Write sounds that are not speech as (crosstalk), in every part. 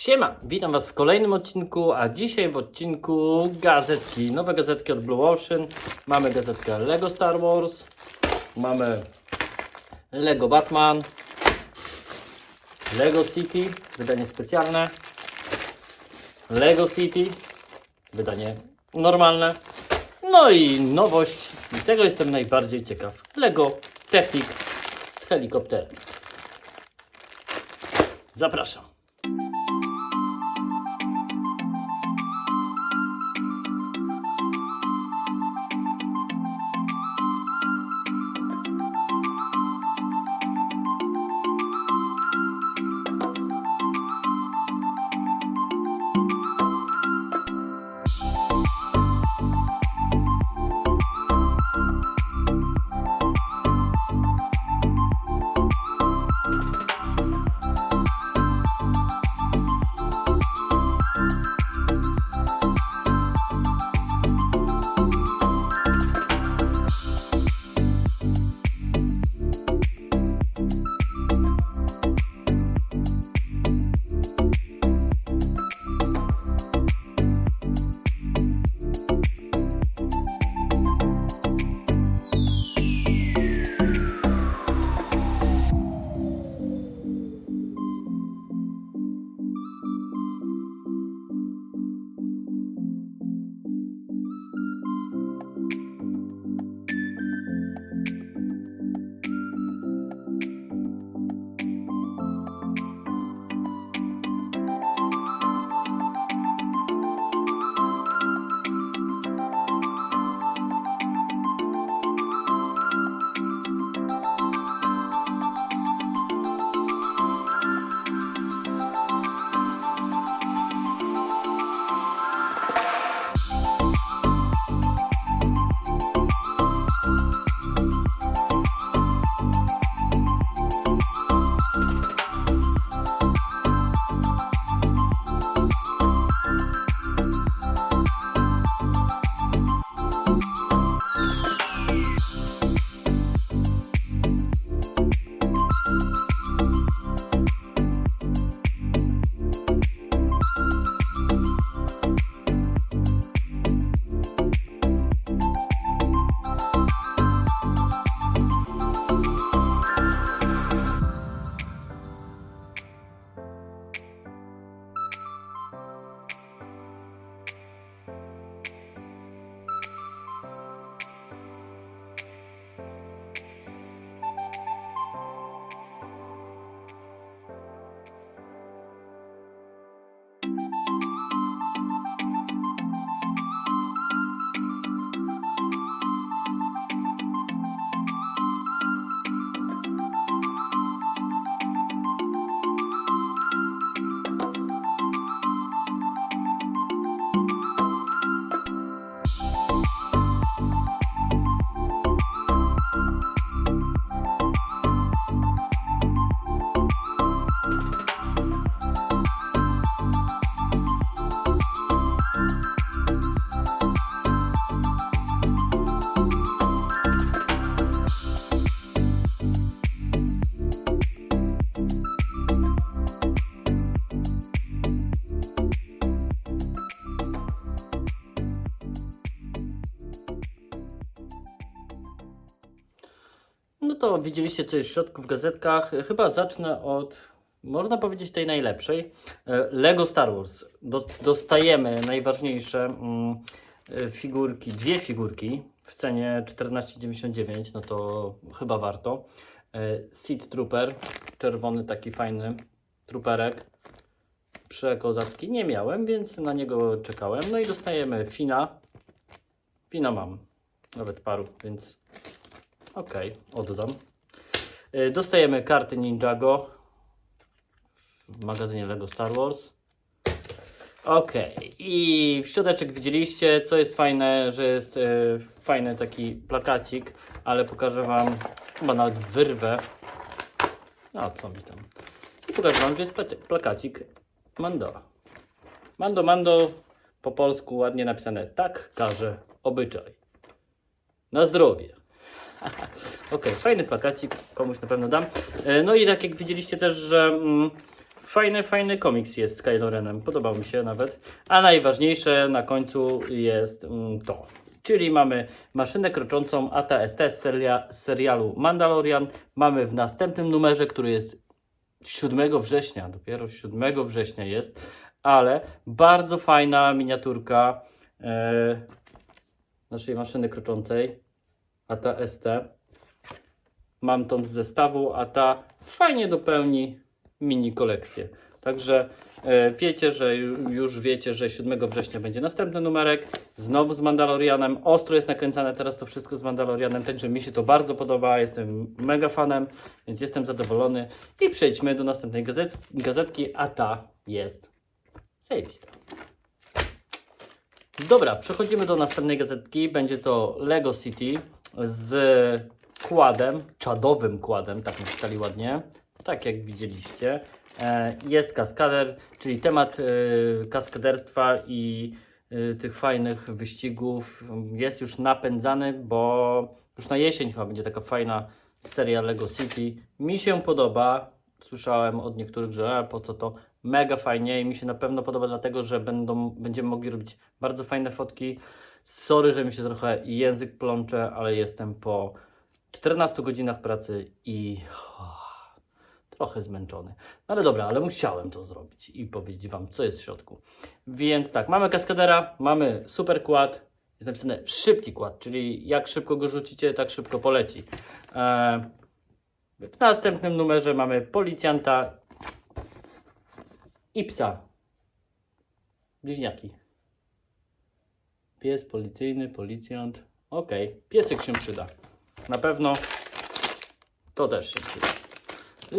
Siema, witam Was w kolejnym odcinku, a dzisiaj w odcinku gazetki, nowe gazetki od Blue Ocean. Mamy gazetkę Lego Star Wars, mamy Lego Batman, Lego City, wydanie specjalne, Lego City, wydanie normalne, no i nowość, i tego jestem najbardziej ciekaw, Lego Technik z helikopterem. Zapraszam. Widzieliście co jest w środku w gazetkach. Chyba zacznę od, można powiedzieć, tej najlepszej. E, Lego Star Wars. Do, dostajemy najważniejsze mm, e, figurki, dwie figurki w cenie 14,99, no to chyba warto. E, Seed Trooper, czerwony taki fajny truperek. Przekozacki nie miałem, więc na niego czekałem. No i dostajemy Fina. Fina mam, nawet paru, więc Okej, oddam. Y, Dostajemy karty Ninjago w magazynie Lego Star Wars. Okej, i w środeczek widzieliście, co jest fajne, że jest y, fajny taki plakacik, ale pokażę Wam, chyba nawet wyrwę. A co mi tam? I pokażę Wam, że jest plakacik Mando. Mando, Mando, po polsku ładnie napisane, tak każe obyczaj. Na zdrowie. (laughs) Okej, fajny plakacik, komuś na pewno dam. E, No i tak jak widzieliście też, że mm, fajny, fajny komiks jest z Kylo Renem. Podobał mi się nawet. A najważniejsze na końcu jest mm, to. Czyli mamy maszynę kroczącą AT-ST z, seria, z serialu Mandalorian. Mamy w następnym numerze, który jest 7 września, dopiero 7 września jest, ale bardzo fajna miniaturka e, naszej maszyny kroczącej AT-ST. Mam tą z zestawu, a ta fajnie dopełni mini kolekcję. Także e, wiecie, że ju- już wiecie, że 7 września będzie następny numerek. Znowu z Mandalorianem. Ostro jest nakręcane teraz to wszystko z Mandalorianem, także mi się to bardzo podoba. Jestem mega fanem, więc jestem zadowolony. I przejdźmy do następnej gazet, gazetki, a ta jest zajebista. Dobra, przechodzimy do następnej gazetki. Będzie to Lego City z kładem, czadowym kładem, tak napisali ładnie, tak jak widzieliście. E, Jest kaskader, czyli temat e, kaskaderstwa i e, tych fajnych wyścigów jest już napędzany, bo już na jesień chyba będzie taka fajna seria Lego City. Mi się podoba. Słyszałem od niektórych, że po co to? Mega fajnie i mi się na pewno podoba, dlatego że będą, będziemy mogli robić bardzo fajne fotki. Sorry, że mi się trochę język plącze, ale jestem po 14 godzinach pracy i oh, trochę zmęczony. No ale dobra, ale musiałem to zrobić i powiedzieć Wam, co jest w środku. Więc tak, mamy kaskadera, mamy super kład, jest napisane szybki kład, czyli jak szybko go rzucicie, tak szybko poleci. Eee, w następnym numerze mamy policjanta i psa. Bliźniaki. Pies policyjny, policjant. Okej, piesek się przyda. Na pewno to też się przyda.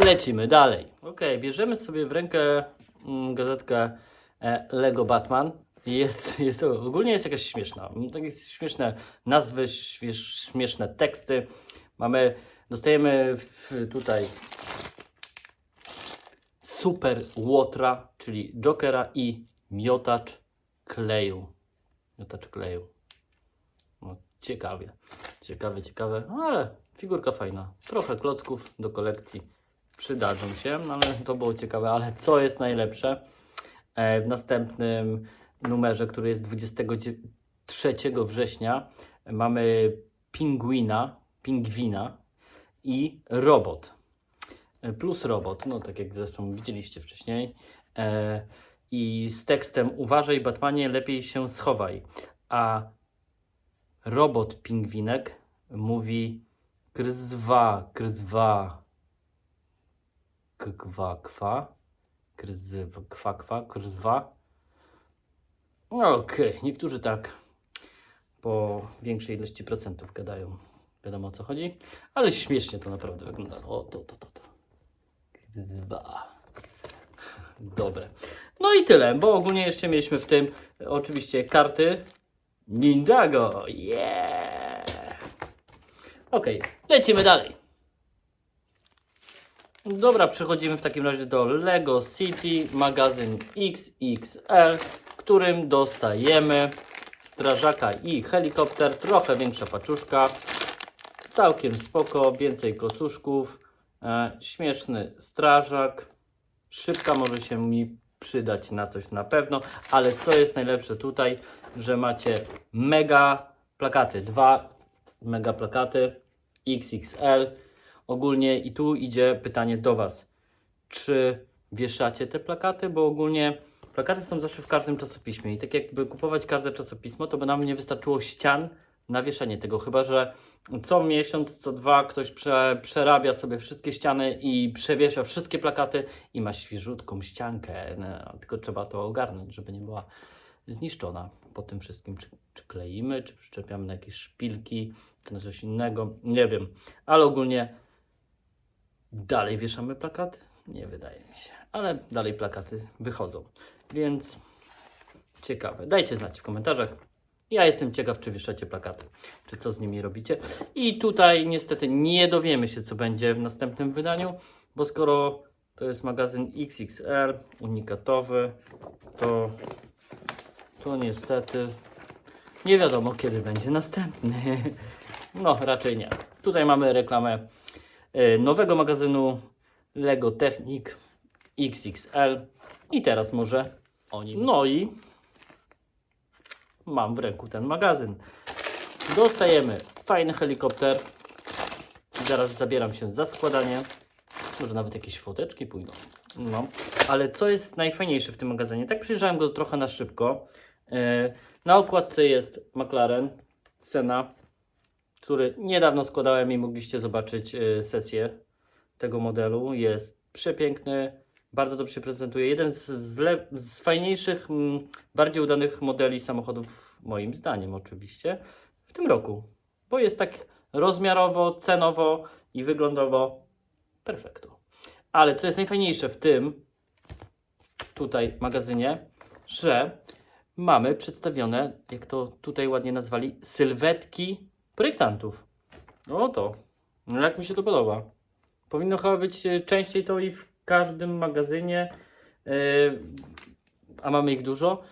Lecimy dalej. Okej, bierzemy sobie w rękę mm, gazetkę e, Lego Batman. Jest, (laughs) jest, ogólnie jest jakaś śmieszna. Mm, Takie śmieszne nazwy, śmiesz, śmieszne teksty. Mamy, dostajemy tutaj Super Łotra, czyli Jokera i miotacz kleju. Miotacz kleju. No, ciekawie. Ciekawe, ciekawe, no ale figurka fajna. Trochę klocków do kolekcji przydadzą się, no ale to było ciekawe. Ale co jest najlepsze? E, w następnym numerze, który jest 23 września, mamy pingwina, pingwina i robot. E, Plus robot, no tak jak zresztą widzieliście wcześniej. E, I z tekstem Uważaj, Batmanie, lepiej się schowaj. A robot pingwinek mówi Krzwa, krzwa, kwa, kwa, krzwa, kwa, kwa, krzwa. No, Okej, niektórzy tak po większej ilości procentów gadają. Wiadomo o co chodzi, ale śmiesznie to naprawdę wygląda. O, to, to, to, to. Krzwa. Dobre. No i tyle, bo ogólnie jeszcze mieliśmy w tym e, oczywiście karty Ninjago. Yeah! Okej, lecimy dalej. Dobra, przechodzimy w takim razie do Lego City magazyn XXL, w którym dostajemy strażaka i helikopter, trochę większa paczuszka, całkiem spoko, więcej klocuszków, e, śmieszny strażak, szybka może się mi przydać na coś na pewno, ale co jest najlepsze tutaj, że macie mega plakaty, dwa mega plakaty XXL ogólnie i tu idzie pytanie do Was, czy wieszacie te plakaty, bo ogólnie plakaty są zawsze w każdym czasopiśmie i tak jakby kupować każde czasopismo, to by nam nie wystarczyło ścian na wieszanie tego, chyba że co miesiąc, co dwa ktoś prze, przerabia sobie wszystkie ściany i przewiesza wszystkie plakaty i ma świeżutką ściankę, no, tylko trzeba to ogarnąć, żeby nie była zniszczona. Po tym wszystkim, czy, czy kleimy, czy przyczepiamy na jakieś szpilki, czy na coś innego, nie wiem, ale ogólnie dalej wieszamy plakaty? Nie wydaje mi się, ale dalej plakaty wychodzą, więc ciekawe, dajcie znać w komentarzach. Ja jestem ciekaw, czy wieszacie plakaty, czy co z nimi robicie. I tutaj niestety nie dowiemy się, co będzie w następnym wydaniu, bo skoro to jest magazyn XXL, unikatowy, to, to niestety nie wiadomo, kiedy będzie następny. (laughs) No, raczej nie. Tutaj mamy reklamę e, nowego magazynu Lego Technik XXL i teraz może o nim. No i mam w ręku ten magazyn. Dostajemy fajny helikopter. Zaraz zabieram się za składanie. Może nawet jakieś foteczki pójdą. No, ale co jest najfajniejsze w tym magazynie? Tak przyjrzałem go trochę na szybko. Yy, Na okładce jest McLaren Senna, który niedawno składałem i mogliście zobaczyć yy, sesję tego modelu. Jest przepiękny, bardzo dobrze się prezentuje. Jeden z, z, z fajniejszych, mm, bardziej udanych modeli samochodów, moim zdaniem oczywiście, w tym roku. Bo jest tak rozmiarowo, cenowo i wyglądowo perfekto. Ale co jest najfajniejsze w tym tutaj magazynie, że mamy przedstawione, jak to tutaj ładnie nazwali, sylwetki projektantów. No to, jak mi się to podoba. Powinno chyba być e, częściej to i w każdym magazynie, e, a mamy ich dużo.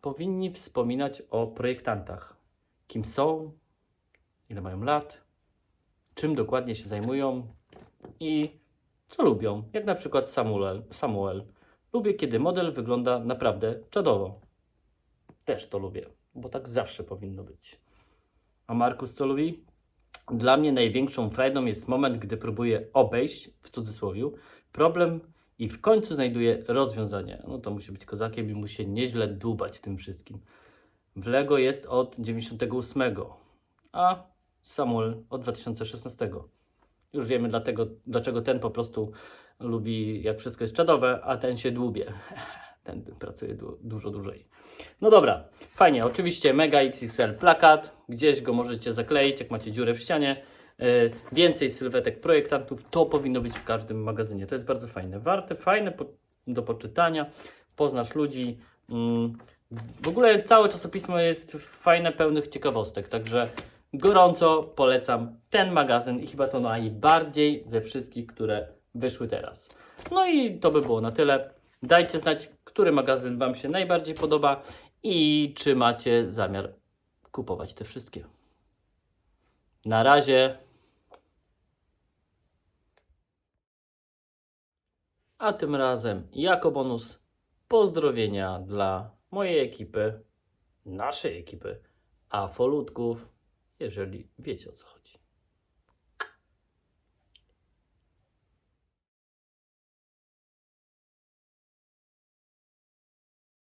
Powinni wspominać o projektantach. Kim są, ile mają lat, czym dokładnie się zajmują i co lubią. Jak na przykład Samuel. Samuel. Lubię, kiedy model wygląda naprawdę czadowo. Też to lubię, bo tak zawsze powinno być. A Markus co lubi? Dla mnie największą frajdą jest moment, gdy próbuję obejść, w cudzysłowie, problem i w końcu znajduję rozwiązanie. No to musi być kozakiem i musi się nieźle dłubać tym wszystkim. W Lego jest od 98, a Samuel od 2016. Już wiemy dlatego, dlaczego ten po prostu lubi, jak wszystko jest czadowe, a ten się dłubie. (laughs) Ten pracuje du- dużo dłużej. No dobra, fajnie. Oczywiście Mega XXL plakat. Gdzieś go możecie zakleić, jak macie dziurę w ścianie. Yy, więcej sylwetek projektantów. To powinno być w każdym magazynie. To jest bardzo fajne. Warte, fajne po, do poczytania. Poznasz ludzi. Mm, w ogóle całe czasopismo jest fajne, pełnych ciekawostek. Także gorąco polecam ten magazyn i chyba to najbardziej ze wszystkich, które wyszły teraz. No i to by było na tyle. Dajcie znać, który magazyn Wam się najbardziej podoba i czy macie zamiar kupować te wszystkie. Na razie. A tym razem, jako bonus, pozdrowienia dla mojej ekipy, naszej ekipy, afolutków, jeżeli wiecie o co chodzi.